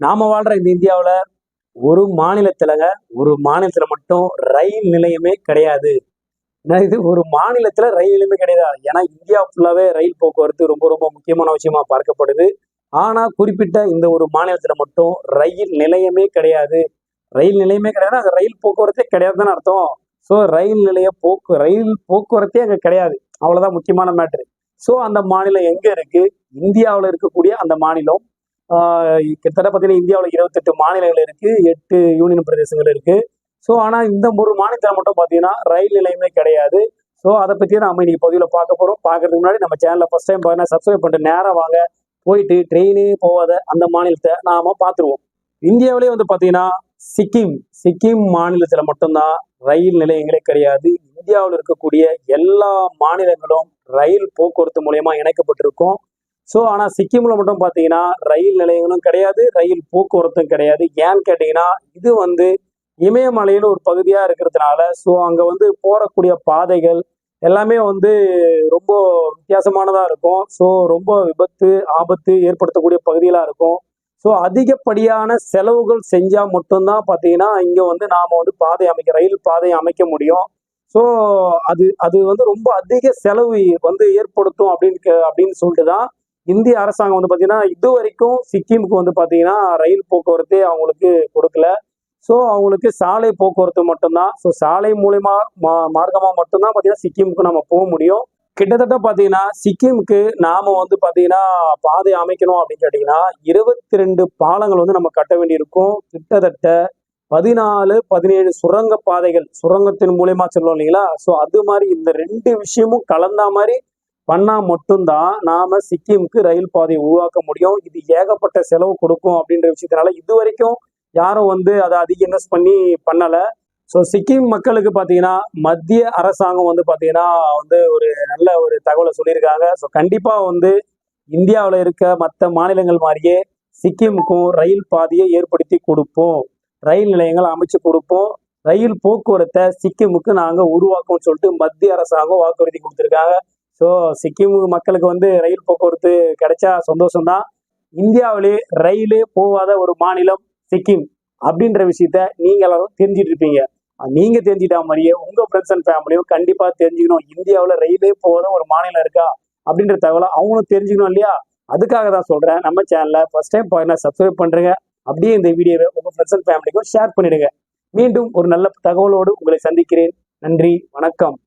நாம வாழ்ற இந்த இந்தியாவில் ஒரு மாநிலத்துலங்க ஒரு மாநிலத்துல மட்டும் ரயில் நிலையமே கிடையாது. இது ஒரு மாநிலத்துல ரயில் நிலையமே கிடையாது. ஏன்னா இந்தியா ஃபுல்லாவே ரயில் போக்குவரத்து ரொம்ப ரொம்ப முக்கியமான விஷயமா பார்க்கப்படுது. ஆனா குறிப்பிட்ட இந்த ஒரு மாநிலத்துல மட்டும் ரயில் நிலையமே கிடையாது. ரயில் நிலையமே கிடையாது அது ரயில் போக்குவரத்தே கிடையாதுன்னு அர்த்தம். ஸோ ரயில் நிலைய போக்கு ரயில் போக்குவரத்தே அங்கே கிடையாது. அவ்வளோதான் முக்கியமான மேட்ரு ஸோ அந்த மாநிலம் எங்கே இருக்கு? இந்தியாவில் இருக்கக்கூடிய அந்த மாநிலம் கிட்டத்தட்ட பார்த்தீங்கன்னா இந்தியாவில் இருபத்தெட்டு மாநிலங்கள் இருக்கு எட்டு யூனியன் பிரதேசங்கள் இருக்கு. ஸோ ஆனால் இந்த ஒரு மாநிலத்தில் மட்டும் பார்த்தீங்கன்னா ரயில் நிலையமே கிடையாது. ஸோ அதை பற்றி நம்ம இன்னைக்கு பதிவில் பார்க்க போகிறோம் பார்க்கறதுக்கு முன்னாடி நம்ம சேனலில் ஃபஸ்ட் டைம் பார்த்தீங்கன்னா சப்ஸ்கிரைப் பண்ணிட்டு நேராக வாங்க. போயிட்டு ட்ரெயினே போகாத அந்த மாநிலத்தை நாம பார்த்துருவோம். இந்தியாவிலே வந்து பார்த்தீங்கன்னா சிக்கிம் சிக்கிம் மாநிலத்தில் மட்டும்தான் ரயில் நிலையங்களே கிடையாது. இந்தியாவில் இருக்கக்கூடிய எல்லா மாநிலங்களும் ரயில் போக்குவரத்து மூலயமா இணைக்கப்பட்டிருக்கும். ஸோ ஆனால் சிக்கிமில் மட்டும் பார்த்தீங்கன்னா ரயில் நிலையங்களும் கிடையாது ரயில் போக்குவரத்தும் கிடையாது. ஏன்னு கேட்டிங்கன்னா இது வந்து இமயமலையில் ஒரு பகுதியாக இருக்கிறதுனால ஸோ அங்கே வந்து போகக்கூடிய பாதைகள் எல்லாமே வந்து ரொம்ப வித்தியாசமானதாக இருக்கும். ஸோ ரொம்ப விபத்து ஆபத்து ஏற்படுத்தக்கூடிய பகுதிகளாக இருக்கும். ஸோ அதிகப்படியான செலவுகள் செஞ்சால் மட்டும்தான் பார்த்தீங்கன்னா இங்கே வந்து நாம் வந்து பாதை அமைக்க ரயில் பாதை அமைக்க முடியும். ஸோ அது அது வந்து ரொம்ப அதிக செலவு வந்து ஏற்படுத்தும் அப்படின்னு அப்படின்னு சொல்லிட்டு தான் இந்திய அரசாங்கம் வந்து பார்த்தீங்கன்னா இது வரைக்கும் சிக்கிமுக்கு வந்து பார்த்தீங்கன்னா ரயில் போக்குவரத்தே அவங்களுக்கு கொடுக்கல. ஸோ அவங்களுக்கு சாலை போக்குவரத்து மட்டும்தான். ஸோ சாலை மூலயமா மா மார்க்கமாக மட்டும்தான் பார்த்தீங்கன்னா சிக்கிமுக்கு நம்ம போக முடியும். கிட்டத்தட்ட பார்த்தீங்கன்னா சிக்கிமுக்கு நாம் வந்து பார்த்தீங்கன்னா பாதை அமைக்கணும் அப்படின்னு கேட்டிங்கன்னா இருபத்தி ரெண்டு பாலங்கள் வந்து நம்ம கட்ட வேண்டியிருக்கும். கிட்டத்தட்ட பதினாலு பதினேழு சுரங்க பாதைகள் சுரங்கத்தின் மூலயமா சொல்லுவோம் இல்லைங்களா? ஸோ அது மாதிரி இந்த ரெண்டு விஷயமும் கலந்தா மாதிரி பண்ணா மட்டும்தான் நாம சிக்கிமுக்கு ரயில் பாதையை உருவாக்க முடியும். இது ஏகப்பட்ட செலவு கொடுக்கும் அப்படின்ற விஷயத்தினால இது வரைக்கும் யாரும் வந்து அதை அதிக இன்வெஸ்ட் பண்ணி பண்ணல. ஸோ சிக்கிம் மக்களுக்கு பார்த்தீங்கன்னா மத்திய அரசாங்கம் வந்து பார்த்தீங்கன்னா வந்து ஒரு நல்ல ஒரு தகவலை சொல்லியிருக்காங்க. ஸோ கண்டிப்பாக வந்து இந்தியாவில் இருக்க மற்ற மாநிலங்கள் மாதிரியே சிக்கிமுக்கும் ரயில் பாதையை ஏற்படுத்தி கொடுப்போம். ரயில் நிலையங்கள் அமைச்சு கொடுப்போம். ரயில் போக்குவரத்தை சிக்கிமுக்கு நாங்கள் உருவாக்குவோம்னு சொல்லிட்டு மத்திய அரசாங்கம் வாக்குறுதி கொடுத்துருக்காங்க. ஸோ சிக்கிம் மக்களுக்கு வந்து ரயில் போக்குவரத்து கிடைச்சா சந்தோஷம்தான். இந்தியாவிலே ரயிலே போகாத ஒரு மாநிலம் சிக்கிம் அப்படின்ற விஷயத்த நீங்க எல்லாரும் தெரிஞ்சிட்டு இருப்பீங்க. அஹ் நீங்க தெரிஞ்சிட்டா மாதிரியே உங்க ஃப்ரெண்ட்ஸ் அண்ட் ஃபேமிலியும் கண்டிப்பா தெரிஞ்சுக்கணும். இந்தியாவில் ரயிலே போகாத ஒரு மாநிலம் இருக்கா அப்படின்ற தகவலை அவங்களும் தெரிஞ்சுக்கணும் இல்லையா? அதுக்காக தான் சொல்றேன். நம்ம சேனலை ஃபர்ஸ்ட் டைம் பாருங்க சப்ஸ்கிரைப் பண்றேங்க. அப்படியே இந்த வீடியோவை உங்க ஃப்ரெண்ட்ஸ் அண்ட் ஃபேமிலிக்கும் ஷேர் பண்ணிடுங்க. மீண்டும் ஒரு நல்ல தகவலோடு உங்களை சந்திக்கிறேன். நன்றி. வணக்கம்.